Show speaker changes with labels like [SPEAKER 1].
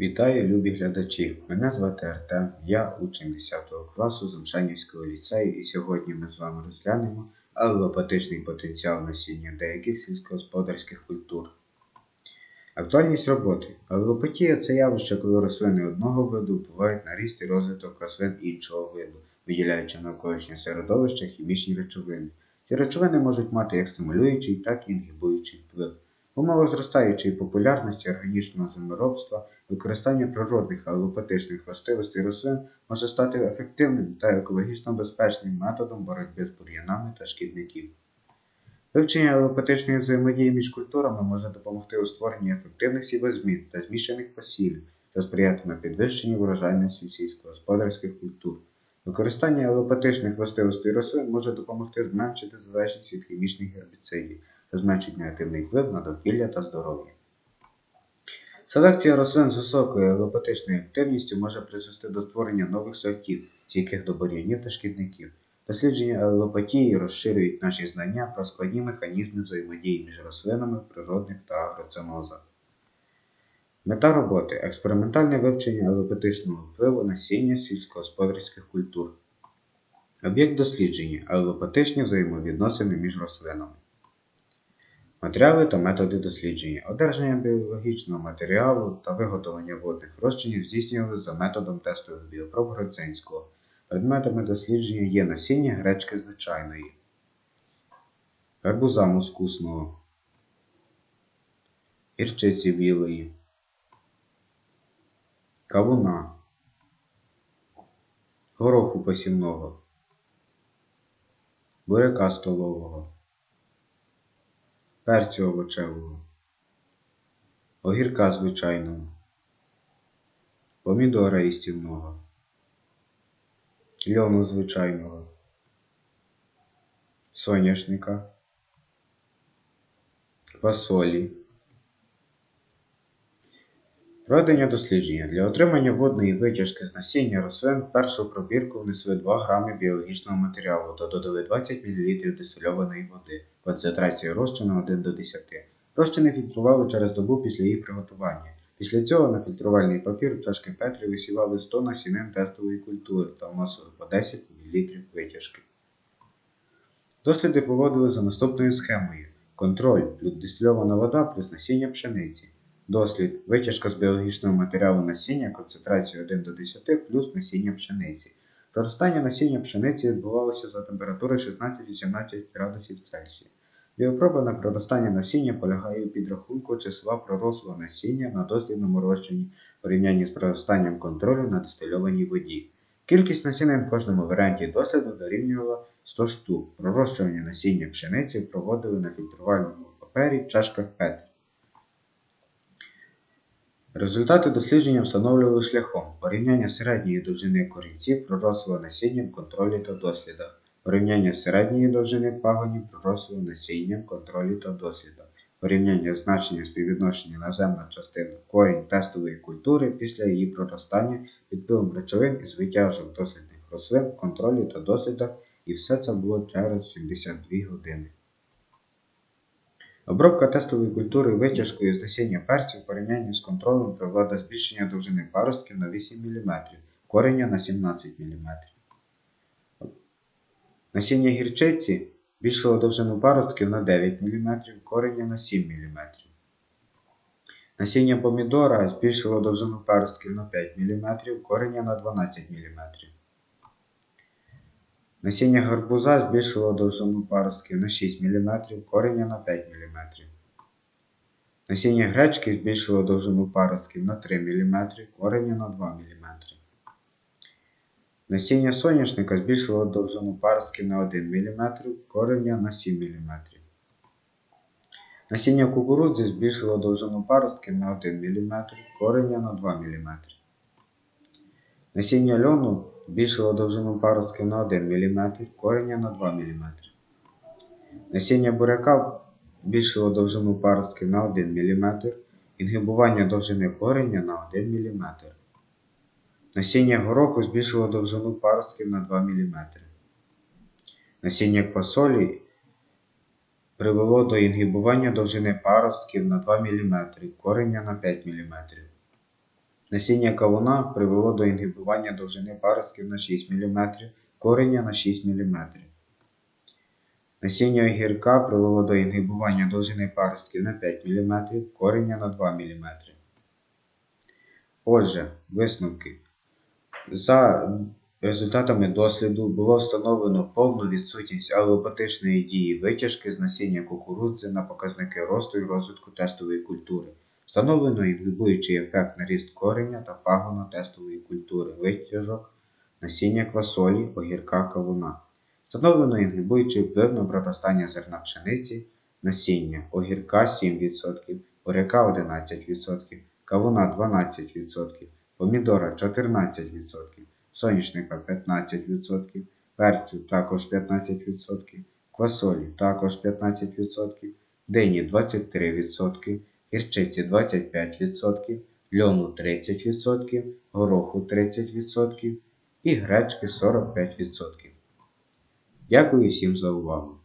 [SPEAKER 1] Вітаю, любі глядачі! Мене звати Артем, я учень 10 класу Замшанівського ліцею, і сьогодні ми з вами розглянемо аллопатичний потенціал насіння деяких сільськогосподарських культур. Актуальність роботи. Аллопатія це явище, коли рослини одного виду впливають на ріст і розвиток рослин іншого виду, виділяючи навколишнє середовище хімічні речовини. Ці речовини можуть мати як стимулюючий, так і інгібуючий вплив. В умовах зростаючої популярності органічного землеробства використання природних алопатичних властивостей рослин може стати ефективним та екологічно безпечним методом боротьби з бур'янами та шкідників. Вивчення алопатичної взаємодії між культурами може допомогти у створенні ефективних сівозмін та змішаних посівів та сприятиме підвищенню врожайності сільськогосподарських культур. Використання алопатичних властивостей рослин може допомогти зменшити залежність від хімічних гербіцидів та зменшить негативний вплив на довкілля та здоров'я. Селекція рослин з високою алопатичною активністю може призвести до створення нових сортів, стійких до бур'янів та шкідників. Дослідження алопатії розширюють наші знання про складні механізми взаємодії між рослинами природних та агроценозах. Мета роботи експериментальне вивчення алопатичного впливу насіння сільськогосподарських культур. Об'єкт дослідження алопатичні взаємовідносини між рослинами. Матеріали та методи дослідження. Одержання біологічного матеріалу та виготовлення водних розчинів здійснювали за методом тестових біопроб Гроцинського. Предметами дослідження є насіння гречки звичайної, гарбуза мускусного, гірчиці білої, кавуна, гороху посівного, буряка столового перцю овочевого, огірка звичайного, помідора істівного, льону звичайного, соняшника, фасолі. Проведення дослідження. Для отримання водної витяжки з насіння рослин першу пробірку внесли 2 грами біологічного матеріалу та додали 20 мл дистильованої води, концентрація розчину 1 до 10. Розчини фільтрували через добу після їх приготування. Після цього на фільтрувальний папір в чашки Петрі висівали 100 насінин тестової культури та вносили по 10 мл витяжки. Досліди проводили за наступною схемою: контроль плюс дистильована вода плюс насіння пшениці. Дослід. Витяжка з біологічного матеріалу насіння концентрацією 1 до 10 плюс насіння пшениці. Проростання насіння пшениці відбувалося за температури 16-18 градусів Цельсія. Біопроба на проростання насіння полягає у підрахунку числа пророслого насіння на дослідному розчині в порівнянні з проростанням контролю на дистильованій воді. Кількість насінин в кожному варіанті досліду дорівнювала 100 штук. Пророщування насіння пшениці проводили на фільтрувальному папері в чашках Петрі. Результати дослідження встановлювали шляхом порівняння середньої довжини корінців пророслого насіння в контролі та дослідах, порівняння середньої довжини пагонів пророслого насіння в контролі та дослідах, порівняння значення співвідношення наземна частина корінь тестової культури після її проростання під впливом речовин із витяжок дослідних рослин в контролі та дослідах, і все це було через 72 години. Обробка тестової культури витяжкою з насіння перцю в порівнянні з контролем привела збільшення довжини паростків на 8 мм, кореня на 17 мм. Насіння гірчиці збільшило довжину паростків на 9 мм, кореня на 7 мм. Насіння помідора збільшило довжину паростків на 5 мм, кореня на 12 мм. Насіння гарбуза збільшило довжину паростків на 6 мм, кореня на 5 мм. Насіння гречки збільшило довжину паростків на 3 мм, кореня на 2 мм. Насіння соняшника збільшило довжину паростків на 1 мм, кореня на 7 мм. Насіння кукурудзи збільшило довжину паростків на 1 мм, кореня на 2 мм. Насіння льону збільшило довжину паростків на 1 мм, кореня на 2 мм. Насіння буряка збільшило довжину паростків на 1 мм, інгибування довжини кореня на 1 мм. Насіння гороху збільшило довжину паростків на 2 мм. Насіння квасолі привело до інгибування довжини паростків на 2 мм, кореня на 5 мм. Насіння кавуна привело до інгибування довжини паростків на 6 мм, кореня на 6 мм. Насіння огірка привело до інгибування довжини паростків на 5 мм, кореня на 2 мм. Отже, висновки. За результатами досліду було встановлено повну відсутність алелопатичної дії витяжки з насіння кукурудзи на показники росту і розвитку тестової культури. Встановлено інгибуючий ефект на ріст кореня та пагона тестової культури витяжок насіння квасолі, огірка кавуна. Встановлено інгибуючий вплив на проростання зерна пшениці, насіння огірка 7%, буряка 11%, кавуна 12%, помідора 14%, соняшника 15%, перцю також 15%, квасолі також 15%, дині 23%, гірчиці 25%, льону 30%, гороху 30% і гречки 45%. Дякую всім за увагу!